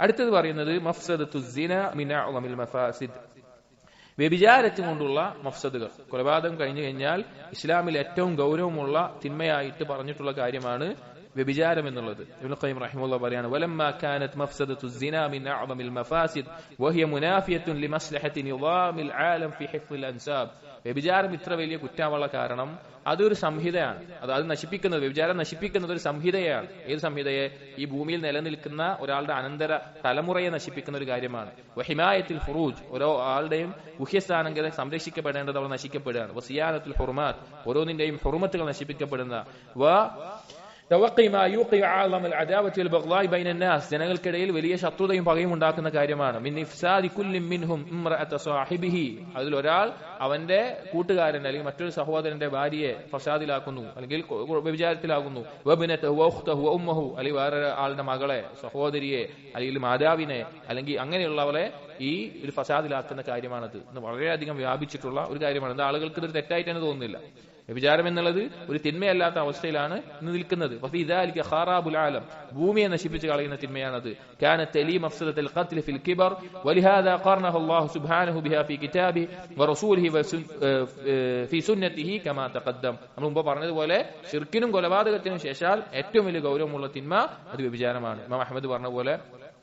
അടുത്തത് പറയുന്നത് മഫാസിദ്. വ്യഭിചാരത്തിൽ കൊണ്ടുള്ള മഫ്സദുകൾ. കൊലപാതകം കഴിഞ്ഞു കഴിഞ്ഞാൽ ഇസ്ലാമിൽ ഏറ്റവും ഗൗരവമുള്ള തിന്മയായിട്ട് പറഞ്ഞിട്ടുള്ള കാര്യമാണ് വ്യഭിചാരം എന്നുള്ളത്. ഇബ്നു ഖയ്യിം റഹിമഹുല്ലാഹ് പറയാണ് വലമ്മാ കാനത് മഫ്സദത്തു സിന മിൻ അഅ്ളമിൽ മഫാസിദ് വഹിയ മുനാഫിയത്തുൻ ലിമസ്ലഹത്തി നിളാമിൽ ആലം ഫി ഹിഫ്ദിൽ അൻസാബ്. വ്യഭിചാരം ഇത്ര വലിയ കുറ്റമുള്ള കാരണം അതൊരു സംഹിതയാണ്. അത് അത് നശിപ്പിക്കുന്നത് വ്യഭിചാരം നശിപ്പിക്കുന്നത് ഒരു സംഹിതയാണ്. ഏത് സംഹിതയെ? ഈ ഭൂമിയിൽ നിലനിൽക്കുന്ന ഒരാളുടെ അനന്തര തലമുറയെ നശിപ്പിക്കുന്ന ഒരു കാര്യമാണ്. വഹിമായത്തിൽ ഫുറൂജ് ഓരോ ആളുടെയും ഗുഹ്യസ്ഥാനങ്ങളെ സംരക്ഷിക്കപ്പെടേണ്ടത് അവർ നശിക്കപ്പെടുകയാണ് സിയാനത്തിൽ ഹുർമാത്ത് ഓരോന്നിന്റെയും ഹുർമത്തുകൾ നശിപ്പിക്കപ്പെടുന്ന വ توقي ما يوقع اعظم العداوه والبغضاء بين الناس ജനങ്ങൾക്കിടയിൽ വലിയ ശത്രുതയും പകയും ഉണ്ടാക്കുന്ന കാര്യമാണ് മിൻ ഇഫ്സാദി കുല്ലിൻ മിൻഹും ഇംറഅത സാഹിബിഹി അതിൽ ഒരാൾ അവന്റെ കൂട്ടുകാരൻ അല്ലെങ്കിൽ മറ്റൊരു സഹോദരന്റെ ഭാര്യയെ ഫസാദിലാക്കുന്നു അല്ലെങ്കിൽ വ്യഭിചാരത്തിലാകുന്നു വബിനതഹു വഉഖ്തഹു വഉമ്മഹു അല്ലെങ്കിൽ വേറെ ആളുടെ മകളെ സഹോദരിയെ അല്ലെങ്കിൽ മാതാവിനെ അല്ലെങ്കിൽ അങ്ങനെയുള്ളവരെ ഈ ഒരു ഫസാദിലാക്കുന്ന കാര്യമാണത് ഇന്ന് വളരെയധികം വ്യാപിച്ചിട്ടുള്ള ഒരു കാര്യമാണ് ഇത് ആളുകൾക്ക് ഇതൊരു തെറ്റായിട്ട് തന്നെ തോന്നുന്നില്ല വ്യഭിചാരം എന്നുള്ളത് ഒരു തിന്മയല്ലാത്ത അവസ്ഥയിലാണ് ഇന്ന് നിൽക്കുന്നത് ففي خراب العالم ഭൂമിയെ നശിപ്പിച്ച് കളയുന്ന തിന്മയാണത് كانت تلي مفسدة القتل في الكبر ولهذا قرنه الله سبحانه بها في كتابه ورسوله في سنته كما تقدم നമ്മൾ മുമ്പ് പറഞ്ഞതുപോലെ ഷിർക്കിനും കൊലപാതകത്തിനും ശേഷാൽ ഏറ്റവും വലിയ ഗൗരവമുള്ള തിന്മ അത് വ്യഭിചാരമാണ് ഇമാം അഹമ്മദ് പറഞ്ഞ പോലെ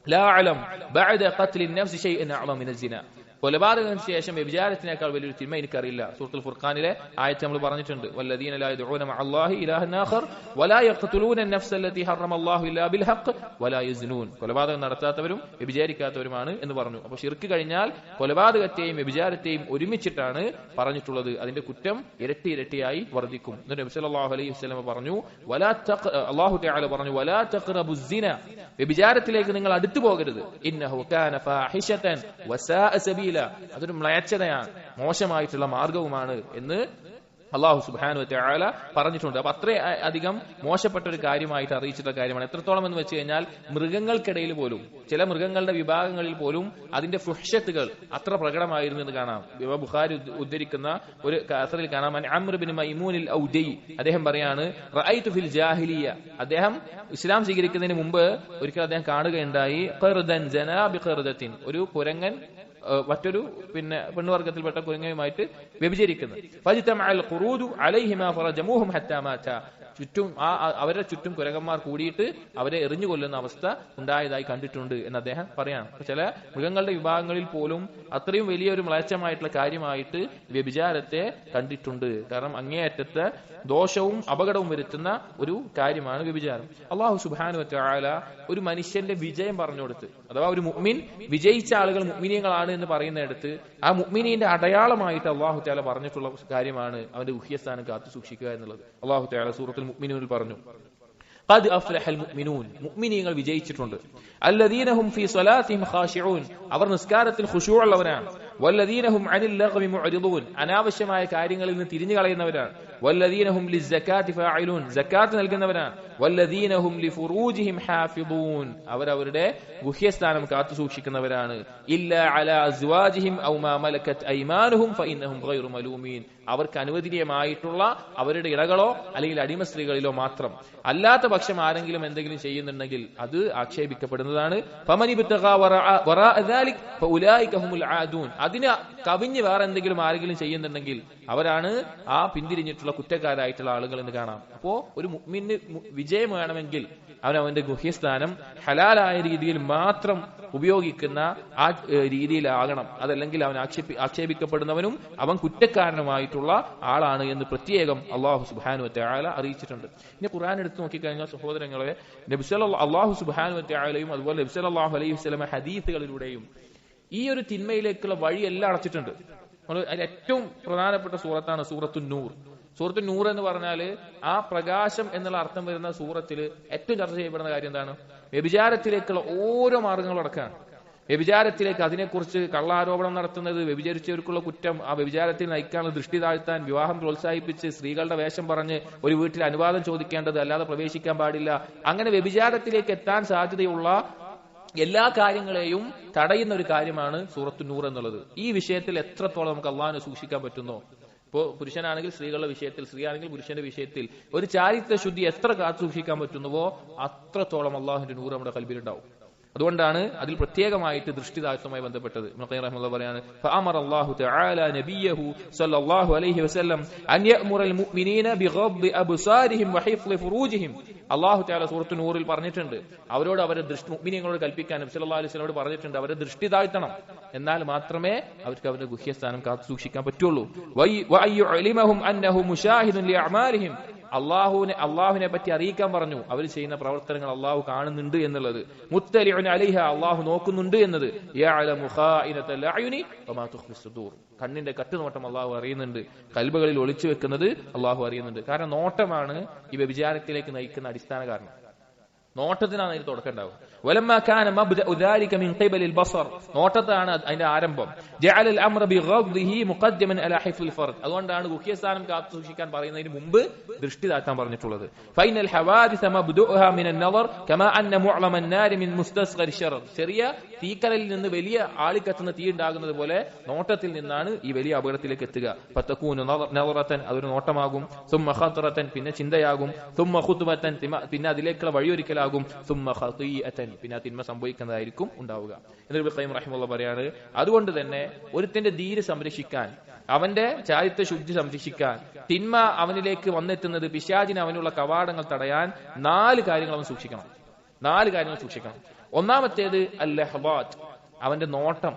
لا أعلم بعد قتل النفس شيئا أعظم من الزنا കൊലപാതകത്തിന് ശേഷം വ്യഭിചാരത്തിനേക്കാൾ വലിയൊരു തിന്മ എനിക്കറിയില്ല. സൂറത്തുൽ ഫുർഖാനിലെ ആയത്ത് നമ്മൾ പറഞ്ഞിട്ടുണ്ട്. കൊലപാതകം നടത്താത്തവരും വ്യഭിചാരിക്കാത്തവരുമാണ് എന്ന് പറഞ്ഞു. അപ്പോൾ ശിർക്ക് കഴിഞ്ഞാൽ കൊലപാതകത്തെയും വ്യഭിചാരത്തെയും ഒരുമിച്ചിട്ടാണ് പറഞ്ഞിട്ടുള്ളത്. അതിന്റെ കുറ്റം ഇരട്ടി ഇരട്ടിയായി വർദ്ധിക്കും. എന്നിട്ട് നബി സല്ലല്ലാഹു അലൈഹി വസല്ലം പറഞ്ഞു വലാ തആല പറഞ്ഞു വലാ വ്യഭിചാരത്തിലേക്ക് നിങ്ങൾ അടുത്തു പോകരുത്. ഇന്നഹു സബീല അതൊരു മ്ലേച്ഛതയാണ് മോശമായിട്ടുള്ള മാർഗവുമാണ് എന്ന് അള്ളാഹു സുബാനു ആല പറഞ്ഞിട്ടുണ്ട്. അപ്പൊ അത്ര അധികം മോശപ്പെട്ട ഒരു കാര്യമായിട്ട് അറിയിച്ചിട്ടുള്ള കാര്യമാണ്. എത്രത്തോളം എന്ന് വെച്ച് കഴിഞ്ഞാൽ മൃഗങ്ങൾക്കിടയിൽ പോലും ചില മൃഗങ്ങളുടെ വിഭാഗങ്ങളിൽ പോലും അതിന്റെ ഫുഷത്തുകൾ അത്ര പ്രകടമായിരുന്നു എന്ന് കാണാം. ബുഖാരി ഉദ്ധരിക്കുന്ന ഒരു കസറിൽ കാണാം. അമ്രബിൻ മൈമൂനിൽ ഔദൈ അദ്ദേഹം പറയാണ് ഫിൽ അദ്ദേഹം ഇസ്ലാം സ്വീകരിക്കുന്നതിന് മുമ്പ് ഒരിക്കൽ അദ്ദേഹം കാണുകയുണ്ടായി ഒരു കുരങ്ങൻ മറ്റൊരു പിന്നെ പെണ്ണുവർഗത്തിൽപ്പെട്ട കുരങ്ങയുമായിട്ട് വ്യഭിചരിക്കുന്നത് ചുറ്റും ആ അവരുടെ ചുറ്റും കുരകന്മാർ കൂടിയിട്ട് അവരെ എറിഞ്ഞു കൊല്ലുന്ന അവസ്ഥ ഉണ്ടായതായി കണ്ടിട്ടുണ്ട് എന്ന് അദ്ദേഹം പറയാണ്. ചില മൃഗങ്ങളുടെ വിഭാഗങ്ങളിൽ പോലും അത്രയും വലിയൊരു മ്ലേച്ഛമായിട്ടുള്ള കാര്യമായിട്ട് വ്യഭിചാരത്തെ കണ്ടിട്ടുണ്ട്. കാരണം അങ്ങേയറ്റത്തെ ദോഷവും അപകടവും വരുത്തുന്ന ഒരു കാര്യമാണ് വ്യഭിചാരം. അള്ളാഹു സുബാനു ആല ഒരു മനുഷ്യന്റെ വിജയം പറഞ്ഞു കൊടുത്ത് അഥവാ ഒരു മുഅ്മിൻ വിജയിച്ച ആളുകൾ മുഗ്മിനിയങ്ങളാണ് എന്ന് പറയുന്നിടത്ത് ആ മുഅ്മിനീന്റെ അടയാളമായിട്ട് അള്ളാഹു താല പറഞ്ഞിട്ടുള്ള കാര്യമാണ് അവന്റെ ഉഹ്യസ്ഥാനം കാത്തു സൂക്ഷിക്കുക എന്നുള്ളത്. അള്ളാഹു താല സൂറത്തുൽ മുഅ്മിനൂനിൽ പറഞ്ഞു قد أفلح المؤمنون മുഅ്മിനീങ്ങൾ വിജയിച്ചിട്ടുണ്ട് الذين هم في صلاتهم خاشعون അവർ നിസ്കാരത്തിൽ ഖുശൂഉ ഉള്ളവരാണ് والذين هم عن اللغو معرضون അനാവശ്യമായ കാര്യങ്ങളിൽ നിന്ന് തിരിഞ്ഞു കളയുന്നവരാണ് والذين هم للزكاة فاعلون സക്കാത്ത് നൽകുന്നവരാണ് والذين هم لفروجهم حافظون അവർ അവരുടെ ഗുഹ്യസ്ഥാനം കാത്തു സൂക്ഷിക്കുന്നവരാണ് ഇല്ല على أزواجهم أو ما ملكت أيمانهم فإنهم غير ملومين അവർക്ക് അനുവദനീയമായിട്ടുള്ള അവരുടെ ഇടകളോ അല്ലെങ്കിൽ അടിമ സ്ത്രീകളിലോ മാത്രം. അല്ലാത്ത പക്ഷം ആരെങ്കിലും എന്തെങ്കിലും ചെയ്യുന്നുണ്ടെങ്കിൽ അത് ആക്ഷേപിക്കപ്പെടുന്നതാണ്. അതിന് കവിഞ്ഞ് വേറെ എന്തെങ്കിലും ആരെങ്കിലും ചെയ്യുന്നുണ്ടെങ്കിൽ അവരാണ് ആ പിന്തിരിഞ്ഞിട്ടുള്ള കുറ്റക്കാരായിട്ടുള്ള ആളുകൾ എന്ന് കാണാം. അപ്പോ ഒരു മുഅ്മിന് വിജയം വേണമെങ്കിൽ അവൻ അവന്റെ ഗുഹ്യസ്ഥാനം ഹലാലായ രീതിയിൽ മാത്രം ഉപയോഗിക്കുന്ന ആ രീതിയിലാകണം. അതല്ലെങ്കിൽ അവൻ ആക്ഷേപി ആക്ഷേപിക്കപ്പെടുന്നവനും അവൻ കുറ്റക്കാരനുമായിട്ടുള്ള ആളാണ് എന്ന് പ്രത്യേകം അള്ളാഹു സുബാനു ആല അറിയിച്ചിട്ടുണ്ട്. ഇനി ഖുറാൻ എടുത്ത് നോക്കിക്കഴിഞ്ഞാൽ സഹോദരങ്ങളെ നബിസ് അള്ളാഹു സുബാനു ആലയും അതുപോലെ നബിസ് അള്ളാഹു അലൈഹി വസ്ലമ ഹദീഫുകളിലൂടെയും ഈ ഒരു തിന്മയിലേക്കുള്ള വഴിയെല്ലാം അടച്ചിട്ടുണ്ട്. അതിൽ ഏറ്റവും പ്രധാനപ്പെട്ട സൂറത്താണ് സൂറത്തു നൂർ. സൂറത്തു നൂർ എന്ന് പറഞ്ഞാൽ ആ പ്രകാശം എന്നുള്ള അർത്ഥം വരുന്ന സൂറത്തിൽ ഏറ്റവും ചർച്ച ചെയ്യപ്പെടുന്ന കാര്യം എന്താണ്? വ്യഭിചാരത്തിലേക്കുള്ള ഓരോ മാർഗങ്ങളും അടക്കാണ്. വ്യഭിചാരത്തിലേക്ക് അതിനെക്കുറിച്ച് കള്ളാരോപണം നടത്തുന്നത് വ്യഭിചരിച്ചവർക്കുള്ള കുറ്റം ആ വ്യഭിചാരത്തിൽ നയിക്കാനുള്ള ദൃഷ്ടി താഴ്ത്താൻ വിവാഹം പ്രോത്സാഹിപ്പിച്ച് സ്ത്രീകളുടെ വേഷം പറഞ്ഞ് ഒരു വീട്ടിൽ അനുവാദം ചോദിക്കേണ്ടത് അല്ലാതെ പ്രവേശിക്കാൻ പാടില്ല. അങ്ങനെ വ്യഭിചാരത്തിലേക്ക് എത്താൻ സാധ്യതയുള്ള എല്ലാ കാര്യങ്ങളെയും തടയുന്ന ഒരു കാര്യമാണ് സൂറത്തു നൂർ എന്നുള്ളത്. ഈ വിഷയത്തിൽ എത്രത്തോളം നമുക്ക് അള്ളാഹിനെ സൂക്ഷിക്കാൻ പറ്റുന്നോ? ഇപ്പോ പുരുഷനാണെങ്കിൽ സ്ത്രീകളുടെ വിഷയത്തിൽ സ്ത്രീ ആണെങ്കിൽ പുരുഷന്റെ വിഷയത്തിൽ ഒരു ചാരിത്ര ശുദ്ധി എത്ര കാത്തു സൂക്ഷിക്കാൻ പറ്റുന്നുവോ അത്രത്തോളം അള്ളാഹുന്റെ നൂറ് നമ്മുടെ കൽബിലുണ്ടാവും. അതുകൊണ്ടാണ് അതിൽ പ്രത്യേകമായിട്ട് ദൃഷ്ടിദായത്വമായി ബന്ധപ്പെട്ടത് ഇബ്നു ഖയ്യിം റഹിമഹുല്ലാഹ് പറയാണ് فأمر الله تعالى نبيه صلى الله عليه وسلم أن يأمر المؤمنين بغض أبصارهم وحفظ فروجهم അള്ളാഹു താല സൂറത്ത് നൂറിൽ പറഞ്ഞിട്ടുണ്ട് അവരോട് അവരെ ദൃഷ്ടി മുഗ്മിനിയങ്ങളോട് കൽപ്പിക്കാൻ നബി സല്ലല്ലാഹു അലൈഹി വസല്ലമയോട് പറഞ്ഞിട്ടുണ്ട് അവരെ ദൃഷ്ടി താഴ്ത്തണം എന്നാൽ മാത്രമേ അവർക്ക് അവരുടെ ഗുഹ്യസ്ഥാനം കാത്തു സൂക്ഷിക്കാൻ പറ്റുള്ളൂ അള്ളാഹുവിനെ അള്ളാഹുവിനെ പറ്റി അറിയിക്കാൻ പറഞ്ഞു. അവർ ചെയ്യുന്ന പ്രവർത്തനങ്ങൾ അള്ളാഹു കാണുന്നുണ്ട് എന്നുള്ളത്. മുത്തലിഉൻ അലിഹ അള്ളാഹു നോക്കുന്നുണ്ട് എന്നത്. കണ്ണിന്റെ കട്ടുനോട്ടം അള്ളാഹു അറിയുന്നുണ്ട്. കൽബുകളിൽ ഒളിച്ചു വെക്കുന്നത് അള്ളാഹു അറിയുന്നുണ്ട്. കാരണം നോട്ടമാണ് ഈ വ്യഭിചാരത്തിലേക്ക് നയിക്കുന്ന അടിസ്ഥാന കാരണം. നോട്ടത്തിനാണ് അതിന് തുടക്കം ഉണ്ടാവുക. നോട്ടത്താണ് അതിന്റെ ആരംഭം. അതുകൊണ്ടാണ് ഗുഹ്യസ്ഥാനം കാത്തു സൂക്ഷിക്കാൻ പറയുന്നതിന് മുമ്പ് ദൃഷ്ടി താഴ്ത്താൻ പറഞ്ഞിട്ടുള്ളത്. ചെറിയ തീക്കലിൽ നിന്ന് വലിയ ആളിക്കത്തുന്ന തീ ഉണ്ടാകുന്നത് പോലെ നോട്ടത്തിൽ നിന്നാണ് ഈ വലിയ അപകടത്തിലേക്ക് എത്തുക. പത്തക്കൂന് നവറത്തൻ അതൊരു നോട്ടമാകും. സുമ്മ പിന്നെ ചിന്തയാകും. സുമ്മ പിന്നെ അതിലേക്കുള്ള വഴിയൊരിക്കൽ വഴിയൊരുക്കലാകും സുമ്മ തിന്മ സംഭവിക്കുന്നതായിരിക്കും ഉണ്ടാവുക. എന്നിട്ട് ഖൈം റഹിമുള്ള പറയാണ് അതുകൊണ്ട് തന്നെ ഒരുത്തിന്റെ ധീര് സംരക്ഷിക്കാൻ അവന്റെ ചാരിത്ര ശുദ്ധി സംരക്ഷിക്കാൻ തിന്മ അവനിലേക്ക് വന്നെത്തുന്നത് പിശാചിന് അവനുള്ള കവാടങ്ങൾ തടയാൻ നാല് കാര്യങ്ങൾ അവൻ സൂക്ഷിക്കണം. നാല് കാര്യങ്ങൾ സൂക്ഷിക്കണം. ഒന്നാമത്തേത് അല്ലഹബാത്ത് അവന്റെ നോട്ടം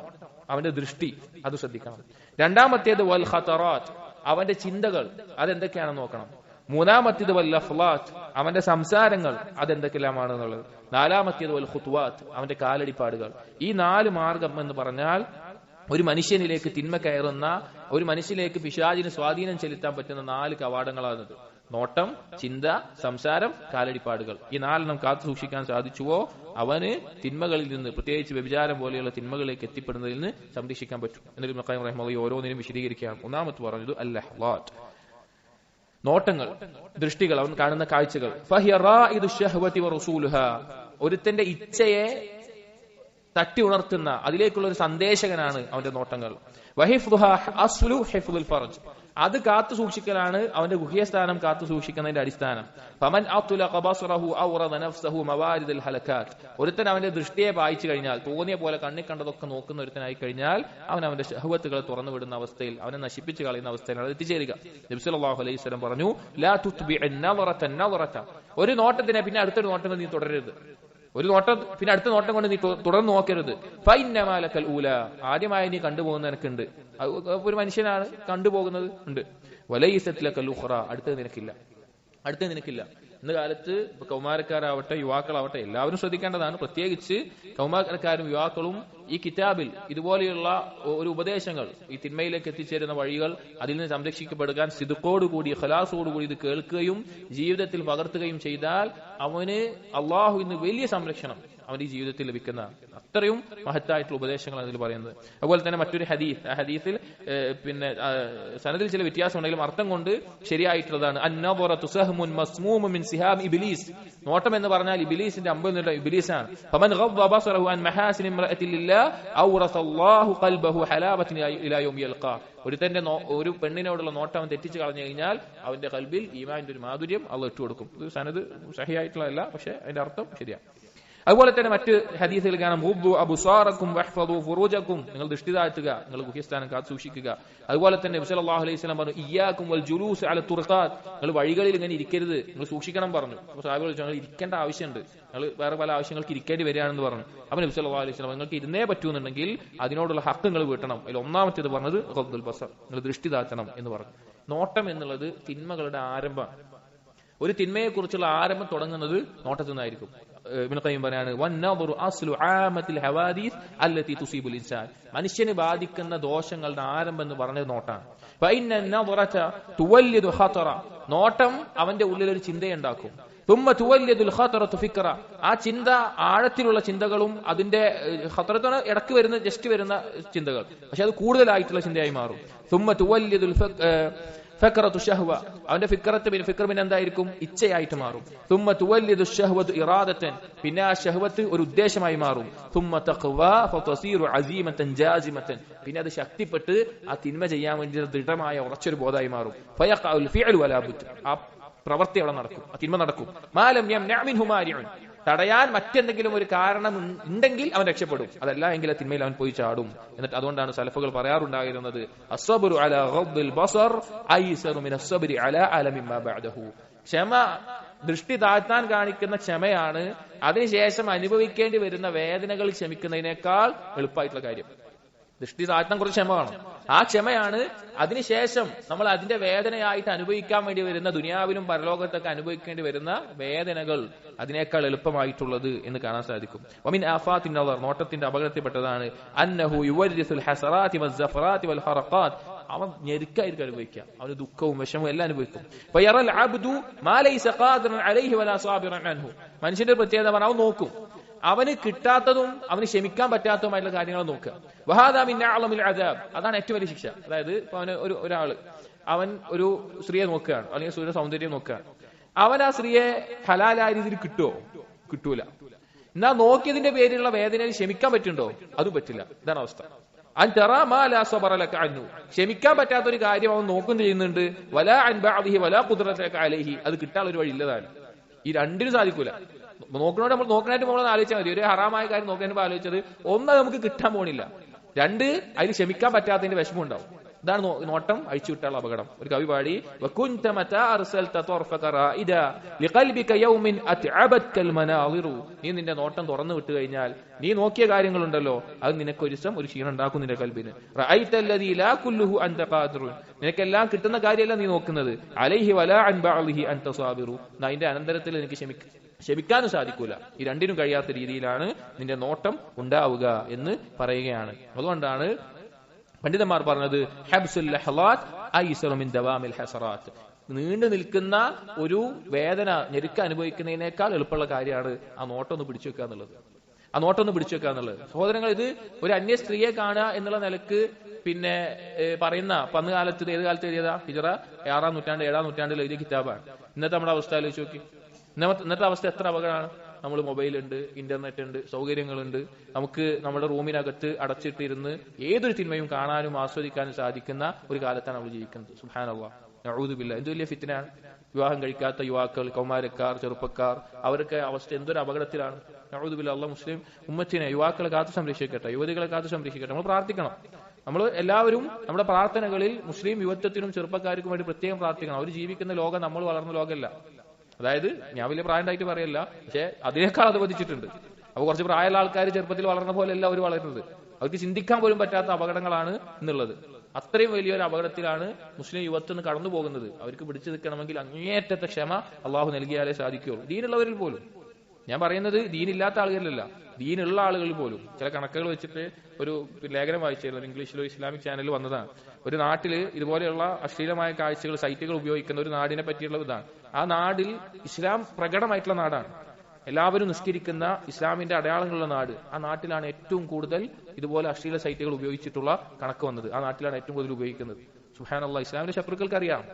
അവന്റെ ദൃഷ്ടി അത് ശ്രദ്ധിക്കണം. രണ്ടാമത്തേത് വൽ ഖതറാത്ത് അവന്റെ ചിന്തകൾ അതെന്തൊക്കെയാണെന്ന് നോക്കണം. മൂന്നാമത്തേത് വൽ ഫുലാത്ത് അവന്റെ സംസാരങ്ങൾ അതെന്തൊക്കെല്ലാമാണ് എന്നുള്ളത് നാലാമത്തേത് വൽ ഖുത്വാത്ത് അവന്റെ കാലടിപ്പാടുകൾ. ഈ നാല് മാർഗം എന്ന് പറഞ്ഞാൽ ഒരു മനുഷ്യനിലേക്ക് തിന്മ കയറുന്ന ഒരു മനുഷ്യനിലേക്ക് പിശാചിന് സ്വാധീനം ചെലുത്താൻ പറ്റുന്ന നാല് കവാടങ്ങളാണത്. നോട്ടം ചിന്ത സംസാരം കാലടിപ്പാടുകൾ. ഈ നാലെണ്ണം കാത്തു സൂക്ഷിക്കാൻ സാധിച്ചുവോ? അവന് തിന്മകളിൽ നിന്ന് പ്രത്യേകിച്ച് വ്യഭിചാരം പോലെയുള്ള തിന്മകളിലേക്ക് എത്തിപ്പെടുന്നതിൽ നിന്ന് സംരക്ഷിക്കാൻ പറ്റും. എന്നിട്ട് മക്കാൻ റഹ്മി ഓരോന്നിനും വിശദീകരിക്കുകയാണ്. ഒന്നാമത് പറഞ്ഞത് അല്ലഹ്ലാറ്റ് നോട്ടങ്ങൾ ദൃഷ്ടികൾ അവൻ കാണുന്ന കാഴ്ചകൾ. ഒരുത്തന്റെ ഇച്ഛയെ തട്ടി ഉണർത്തുന്ന അതിലേക്കുള്ള ഒരു സന്ദേശകനാണ് അവന്റെ നോട്ടങ്ങൾ. അത് കാത്തു സൂക്ഷിക്കലാണ് അവന്റെ ഗുഹ്യസ്ഥാനം കാത്തു സൂക്ഷിക്കുന്നതിന്റെ അടിസ്ഥാനം. ഒരുത്തൻ അവന്റെ ദൃഷ്ടിയെ വായിച്ചു കഴിഞ്ഞാൽ തോന്നിയ പോലെ കണ്ണി കണ്ടതൊക്കെ നോക്കുന്ന ഒരുത്തനായി കഴിഞ്ഞാൽ അവൻ അവന്റെ ഷഹവത്തുകളെ തുറന്നു വിടുന്ന അവസ്ഥയിൽ അവനെ നശിപ്പിച്ചു കളയുന്ന അവസ്ഥയിലാണ് എത്തിച്ചേരുക. നബി സല്ലല്ലാഹു അലൈഹി പറഞ്ഞു ലാ ഒരു നോട്ടത്തിനെ പിന്നെ അടുത്തൊരു നോട്ടം നീ തുടരരുത്. ഒരു നോട്ടം പിന്നെ അടുത്ത നോട്ടം കൊണ്ട് നീ തുടർന്ന് നോക്കരുത്. ഫൈനമാലക്കൽ ഊല. ആദ്യമായി നീ കണ്ടുപോകുന്ന നിനക്കുണ്ട്. ഒരു മനുഷ്യനാണ് കണ്ടുപോകുന്നത്. ഉണ്ട്. വലൈസത്തിലക്കൽ ഉഖറ. അടുത്തത് നിനക്കില്ല. അടുത്തത് നിനക്കില്ല. ഇന്ന് കാലത്ത് ഇപ്പൊ കൗമാരക്കാരാവട്ടെ യുവാക്കളാവട്ടെ എല്ലാവരും ശ്രദ്ധിക്കേണ്ടതാണ് പ്രത്യേകിച്ച് കൗമാരക്കാരും യുവാക്കളും ഈ കിതാബിൽ ഇതുപോലെയുള്ള ഒരു ഉപദേശങ്ങൾ ഈ തിന്മയിലേക്ക് എത്തിച്ചേരുന്ന വഴികൾ അതിൽ നിന്ന് സംരക്ഷിക്കപ്പെടുക സിദുക്കോടുകൂടി ഹലാസോടുകൂടി ഇത് കേൾക്കുകയും ജീവിതത്തിൽ പകർത്തുകയും ചെയ്താൽ അവന് അള്ളാഹു ഇന്ന് വലിയ സംരക്ഷണം അവന്റെ ജീവിതത്തിൽ ലഭിക്കുന്ന അത്രയും മഹത്തായിട്ടുള്ള ഉപദേശങ്ങൾ അതിൽ പറയുന്നത്. അതുപോലെ തന്നെ മറ്റൊരു ഹദീസ് ആ ഹദീസിൽ പിന്നെ സനദിൽ ചില വ്യത്യാസം ഉണ്ടെങ്കിലും അർത്ഥം കൊണ്ട് ശരിയായിട്ടുള്ളതാണ്. ഇബ്ലീസ്. നോട്ടം എന്ന് പറഞ്ഞാൽ ഇബിലീസിന്റെ അമ്പ് എന്നുള്ള ഇബിലീസാണ്. യൽഖാ. ഒരുത്തന്റെ ഒരു പെണ്ണിനോടുള്ള നോട്ടം അവൻ തെറ്റിച്ച് കളഞ്ഞു കഴിഞ്ഞാൽ അവന്റെ കൽബിൽ ഈമാന്റെ ഒരു മാധുര്യം അള്ള ഇട്ടുകൊടുക്കും. ഇത് സനത് സഹിയായിട്ടുള്ളതല്ല പക്ഷെ അതിന്റെ അർത്ഥം ശരിയാണ്. അതുപോലെ തന്നെ മറ്റ് ഹദീസുകൾ കാണാം. ഉബ്ദു അബുസാറക്കും വഹ്ഫദു ഫുറൂജക്കും. നിങ്ങൾ ദൃഷ്ടി താഴ്ത്തുക നിങ്ങൾ ഗുഹ്യസ്ഥാനം കാത്തു സൂക്ഷിക്കുക. അതുപോലെ തന്നെ സല്ലല്ലാഹു അലൈഹി വസല്ലം പറഞ്ഞു ഇയ്യാക്കും വൽ ജുലൂസ് അല തുർഖാത്ത് നിങ്ങൾ വഴികളിൽ ഇങ്ങനെ ഇരിക്കരുത്. നിങ്ങൾ സൂക്ഷിക്കണം പറഞ്ഞു. അപ്പോൾ സാഹിബ് ചോദിച്ചു നിങ്ങൾ ഇരിക്കേണ്ട ആവശ്യമുണ്ട്. നിങ്ങൾ വേറെ പല ആവശ്യങ്ങൾക്ക് ഇരിക്കേണ്ടി വരികയാണെന്ന് പറഞ്ഞു. അപ്പോൾ നബി സല്ലല്ലാഹു അലൈഹി വസല്ലം നിങ്ങൾക്ക് ഇരുന്നേ പറ്റൂന്നുണ്ടെങ്കിൽ അതിനോടുള്ള ഹക്ക് നിങ്ങൾ വീട്ടണം. അതിൽ ഒന്നാമത്തേത് പറഞ്ഞത് ഖബ്ദുൽ ബസർ. നിങ്ങൾ ദൃഷ്ടി താഴ്ത്തണം എന്ന് പറഞ്ഞു. നോട്ടം എന്നുള്ളത് തിന്മകളുടെ ആരംഭമാണ്. ഒരു തിന്മയെക്കുറിച്ചുള്ള ആരംഭം തുടങ്ങുന്നത് നോട്ടത്തിൽ നിന്നായിരിക്കും. മനുഷ്യന് ബാധിക്കുന്ന ദോഷങ്ങളുടെ ആരംഭം എന്ന് പറഞ്ഞത് നോട്ടാണ്. നോട്ടം അവന്റെ ഉള്ളിൽ ഒരു ചിന്തയുണ്ടാക്കും. തുമ്മ ഖതറതു ഫിക്ര ആ ചിന്ത ആഴത്തിലുള്ള ചിന്തകളും അതിന്റെ ഖതറത്താണ് ഇടയ്ക്ക് വരുന്ന ജസ്റ്റ് വരുന്ന ചിന്തകൾ. പക്ഷെ അത് കൂടുതലായിട്ടുള്ള ചിന്തയായി മാറും. തുമ്മ ഫക്രത്തു ഷഹ്വ അവന്റെ ഫിക്രത്ത് പിന്നെ ഫിക്ർ പിന്നെ എന്തായിരിക്കും? ഇച്ഛയായിട്ട് മാറും. തുമ്മ തുവല്ലിദു ഷഹ്വത്തു ഇറാദത്തൻ. പിന്നെ ആ ഷഹ്വത്ത് ഒരു ഉദ്ദേശമായി മാറും. തുമ്മ തഖ്വ ഫതസീറു അസീമത്തൻ ജാസിമത്തൻ. പിന്നെ അത് ശക്തിപ്പെട്ട് ആ തിന്മ ചെയ്യാൻ വേണ്ടി ദൃഢമായ ഉറച്ചൊരു ബോധമായി മാറും. ഫയഖഉൽ ഫിഅലു വലാ ബുദ്ദ ആ പ്രവൃത്തി അവിടെ നടക്കും. ആ തിന്മ നടക്കും. മാലം യം മിൻഹു മാരിഉൻ. തടയാൻ മറ്റെന്തെങ്കിലും ഒരു കാരണം ഉണ്ടെങ്കിൽ അവൻ രക്ഷപ്പെടും. അതല്ല എങ്കിൽ തിന്മയിൽ അവൻ പോയി ചാടും. എന്നിട്ട് അതുകൊണ്ടാണ് സലഫുകൾ പറയാറുണ്ടായിരുന്നത് ക്ഷമ ദൃഷ്ടി താഴ്ത്താൻ കാണിക്കുന്ന ക്ഷമയാണ് അതിനുശേഷം അനുഭവിക്കേണ്ടി വരുന്ന വേദനകൾ ക്ഷമിക്കുന്നതിനേക്കാൾ എളുപ്പമായിട്ടുള്ള കാര്യം. ദൃഷ്ടി താഴ്ത്താൻ കുറച്ച് ക്ഷമ വേണം. ആ ക്ഷമയാണ് അതിനുശേഷം നമ്മൾ അതിന്റെ വേദനയായിട്ട് അനുഭവിക്കാൻ വേണ്ടി വരുന്ന ദുനിയാവിലും പരലോകത്തൊക്കെ അനുഭവിക്കേണ്ടി വരുന്ന വേദനകൾ അതിനേക്കാൾ എളുപ്പമായിട്ടുള്ളത് എന്ന് കാണാൻ സാധിക്കും. ഒമിൻ ആഫാത്തിൻ നോട്ടത്തിന്റെ അപകടത്തിൽപ്പെട്ടതാണ്. അന്നഹു യുവരിസുൽ ഹസറാത്തി വസ്സഫറാത്തി വൽ ഹറഖാത്ത് അവൻ ഞെരുക്കായിരിക്കും അനുഭവിക്കുക. അവന് ദുഃഖവും വിഷമവും എല്ലാം അനുഭവിക്കും. മനുഷ്യന്റെ പ്രത്യേകത അവൻ നോക്കും. അവന് കിട്ടാത്തതും അവന് ക്ഷമിക്കാൻ പറ്റാത്തതുമായിട്ടുള്ള കാര്യങ്ങൾ നോക്കുക. വഹാദാമിൻ അദാബ്. അതാണ് ഏറ്റവും വലിയ ശിക്ഷ. അതായത് ഇപ്പൊ അവന് ഒരു ഒരാൾ അവൻ ഒരു സ്ത്രീയെ നോക്കുകയാണ് അല്ലെങ്കിൽ സ്ത്രീയുടെ സൗന്ദര്യം നോക്കുകയാണ്. അവൻ ആ സ്ത്രീയെ ഹലാലായ രീതിയിൽ കിട്ടുമോ കിട്ടൂല. എന്നാ നോക്കിയതിന്റെ പേരിലുള്ള വേദനയിൽ ക്ഷമിക്കാൻ പറ്റുണ്ടോ അതും പറ്റില്ല. ഇതാണ് അവസ്ഥ. അൻ ക്ഷമിക്കാൻ പറ്റാത്ത ഒരു കാര്യം അവൻ നോക്കും ചെയ്യുന്നുണ്ട്. വല അൻ വല അലഹി അലൈഹി. അത് കിട്ടാൻ ഒരു വഴി ഇല്ലതാണ് ഈ രണ്ടിനും സാധിക്കൂല. നോക്കണോട് നമ്മൾ നോക്കണായിട്ട് നമ്മൾ ആലോചിച്ചാൽ മതി. ഒരു ഹറാമായ കാര്യം നോക്കാൻ ആലോചിച്ചത് ഒന്ന് നമുക്ക് കിട്ടാൻ പോണില്ല. രണ്ട് അതിന് ക്ഷമിക്കാൻ പറ്റാത്തതിന്റെ വിഷമം ഉണ്ടാവും. ഇതാണ് നോട്ടം അഴിച്ചു വിട്ടാനുള്ള അപകടം. ഒരു കവി പാടി മതാ അർസൽത ത്വർഫക റായിദ ലിഖൽബിക യൗമിൻ അത്അബത്കൽ മനാളിറു." നീ നിന്റെ നോട്ടം തുറന്നു വിട്ടു കഴിഞ്ഞാൽ നീ നോക്കിയ കാര്യങ്ങളുണ്ടല്ലോ അത് നിനക്ക് ഒരു ക്ഷീണം ഉണ്ടാക്കും നിന്റെ കൽബിന്. നിനക്കെല്ലാം കിട്ടുന്ന കാര്യമല്ല നീ നോക്കുന്നത്. അലൈഹി വലാ അൻ തസാബിറു. അതിന്റെ അനന്തരത്തിൽ എനിക്ക് ക്ഷമിക്ക. ക്ഷമിക്കാനും സാധിക്കൂല. ഈ രണ്ടിനും കഴിയാത്ത രീതിയിലാണ് നിന്റെ നോട്ടം ഉണ്ടാവുക എന്ന് പറയുകയാണ്. അതുകൊണ്ടാണ് പണ്ഡിതന്മാർ പറഞ്ഞത് ഹബ്സുൽ ദവാമിൽ ഹസറാത്ത്. നീണ്ടു നിൽക്കുന്ന ഒരു വേദന ഞെരുക്ക അനുഭവിക്കുന്നതിനേക്കാൾ എളുപ്പമുള്ള കാര്യമാണ് ആ നോട്ടം ഒന്ന് പിടിച്ചു വെക്കുക എന്നുള്ളത്. ആ നോട്ടം ഒന്ന് പിടിച്ചു വെക്കുക എന്നുള്ളത്. സഹോദരങ്ങൾ ഇത് ഒരു അന്യ സ്ത്രീയെ കാണുക എന്നുള്ള നിലയ്ക്ക് പിന്നെ പറയുന്ന പന്ന് കാലത്ത് ഏത് കാലത്ത് എഴുതിയതാ? ഹിജറ ആറാം നൂറ്റാണ്ട് ഏഴാം നൂറ്റാണ്ടിൽ എഴുതിയ കിതാബാണ്. ഇന്നത്തെ നമ്മുടെ അവസ്ഥ ആലോചിച്ച് നോക്കി. ഇന്നത്തെ അവസ്ഥ എത്ര അപകടമാണ്? നമ്മൾ മൊബൈൽ ഉണ്ട് ഇന്റർനെറ്റ് ഉണ്ട് സൗകര്യങ്ങളുണ്ട്. നമുക്ക് നമ്മുടെ റൂമിനകത്ത് അടച്ചിട്ടിരുന്ന് ഏതൊരു തിന്മയും കാണാനും ആസ്വദിക്കാനും സാധിക്കുന്ന ഒരു കാലത്താണ് നമ്മൾ ജീവിക്കുന്നത്. സുഹാനവ നഴൂതുബില്ല എന്ത് വലിയ ഫിത്തിനാണ് വിവാഹം കഴിക്കാത്ത യുവാക്കൾ കൗമാരക്കാർ ചെറുപ്പക്കാർ അവരൊക്കെ അവസ്ഥ എന്തൊരു അപകടത്തിലാണ്. നഴൂതുബില്ല അള്ള മുസ്ലിം ഉമ്മച്ചിനെ യുവാക്കളെ കാത്തു സംരക്ഷിക്കട്ടെ യുവതികളെ കാത്തു സംരക്ഷിക്കട്ടെ. നമ്മൾ പ്രാർത്ഥിക്കണം. നമ്മൾ എല്ലാവരും നമ്മുടെ പ്രാർത്ഥനകളിൽ മുസ്ലിം യുവത്വത്തിനും ചെറുപ്പക്കാർക്കും വേണ്ടി പ്രത്യേകം പ്രാർത്ഥിക്കണം. അവർ ജീവിക്കുന്ന ലോകം നമ്മൾ വളർന്ന ലോകമല്ല. അതായത് ഞാൻ വലിയ പ്രായമായിട്ട് പറയല്ല പക്ഷെ അതിനേക്കാൾ അത് വധിച്ചിട്ടുണ്ട്. അപ്പൊ കുറച്ച് പ്രായമുള്ള ആൾക്കാർ ചെറുപ്പത്തിൽ വളർന്ന പോലെയല്ല അവർ വളരുന്നത്. അവർക്ക് ചിന്തിക്കാൻ പോലും പറ്റാത്ത അപകടങ്ങളാണ് എന്നുള്ളത് അത്രയും വലിയൊരു അപകടത്തിലാണ് മുസ്ലിം യുവത്വം കടന്നു പോകുന്നത് അവർക്ക് പിടിച്ചു നിൽക്കണമെങ്കിൽ അങ്ങേയറ്റത്തെ ക്ഷമ അള്ളാഹു നൽകിയാലേ സാധിക്കുകയുള്ളൂ. ദീനുള്ളവരിൽ പോലും. ഞാൻ പറയുന്നത് ദീനില്ലാത്ത ആളുകളിലല്ല. ദീനുള്ള ആളുകൾ പോലും. ചില കണക്കുകൾ വെച്ചിട്ട് ഒരു ലേഖനം വായിച്ചായിരുന്നു ഇംഗ്ലീഷിലോ ഇസ്ലാമിക് ചാനലിൽ വന്നതാണ്. ഒരു നാട്ടിൽ ഇതുപോലെയുള്ള അശ്ലീലമായ കാഴ്ചകൾ സൈറ്റുകൾ ഉപയോഗിക്കുന്ന ഒരു നാടിനെ പറ്റിയുള്ള ഇതാണ്. ആ നാടിൽ ഇസ്ലാം പ്രകടമായിട്ടുള്ള നാടാണ്. എല്ലാവരും നിസ്കരിക്കുന്ന ഇസ്ലാമിന്റെ അടയാളങ്ങളുള്ള നാട്. ആ നാട്ടിലാണ് ഏറ്റവും കൂടുതൽ ഇതുപോലെ അശ്ലീല സൈറ്റുകൾ ഉപയോഗിച്ചിട്ടുള്ള കണക്ക് വന്നത്. ആ നാട്ടിലാണ് ഏറ്റവും കൂടുതൽ ഉപയോഗിക്കുന്നത്. സുഹാനുള്ള ഇസ്ലാമിന്റെ ശത്രുക്കൾക്ക് അറിയാം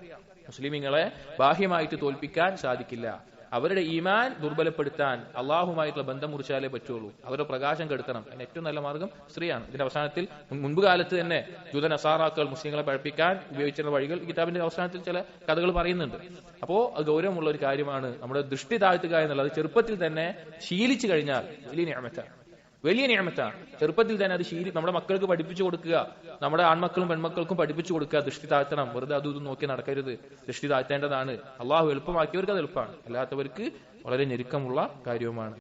മുസ്ലിമീങ്ങളെ ബാഹ്യമായിട്ട് തോൽപ്പിക്കാൻ സാധിക്കില്ല. അവരുടെ ഈമാൻ ദുർബലപ്പെടുത്താൻ അള്ളാഹുമായിട്ടുള്ള ബന്ധം മുറിച്ചാലേ പറ്റുള്ളൂ. അവരുടെ പ്രകാശം കെടുത്തണം. അതിന് ഏറ്റവും നല്ല മാർഗം സ്ത്രീയാണ്. ഇതിന്റെ അവസാനത്തിൽ മുൻ- മുൻപ് കാലത്ത് തന്നെ ജൂത നസാറാക്കൾ മുസ്ലിങ്ങളെ പഠിപ്പിക്കാൻ ഉപയോഗിച്ചിരുന്ന വഴികൾ കിതാബിന്റെ അവസാനത്തിൽ ചില കഥകൾ പറയുന്നുണ്ട്. അപ്പോ ഗൗരവമുള്ള ഒരു കാര്യമാണ്. നമ്മുടെ ദൃഷ്ടി താഴ്ത്തുക എന്നുള്ളത് ചെറുപ്പത്തിൽ തന്നെ ശീലിച്ചു കഴിഞ്ഞാൽ വലിയ ഞാമത്താണ് വലിയ നിയമത്താണ്. ചെറുപ്പത്തിൽ തന്നെ അത് ശീലി നമ്മുടെ മക്കൾക്ക് പഠിപ്പിച്ചു കൊടുക്കുക. നമ്മുടെ ആൺമക്കളും പെൺമക്കൾക്കും പഠിപ്പിച്ചു കൊടുക്കുക. ദൃഷ്ടി താഴ്ത്തണം. വെറുതെ അതും ഇതും നോക്കി നടക്കരുത്. ദൃഷ്ടി താഴ്ത്തേണ്ടതാണ്. അള്ളാഹു എളുപ്പമാക്കിയവർക്ക് അത് എളുപ്പമാണ്. അല്ലാത്തവർക്ക് വളരെ ഞെരുക്കമുള്ള കാര്യവുമാണ്.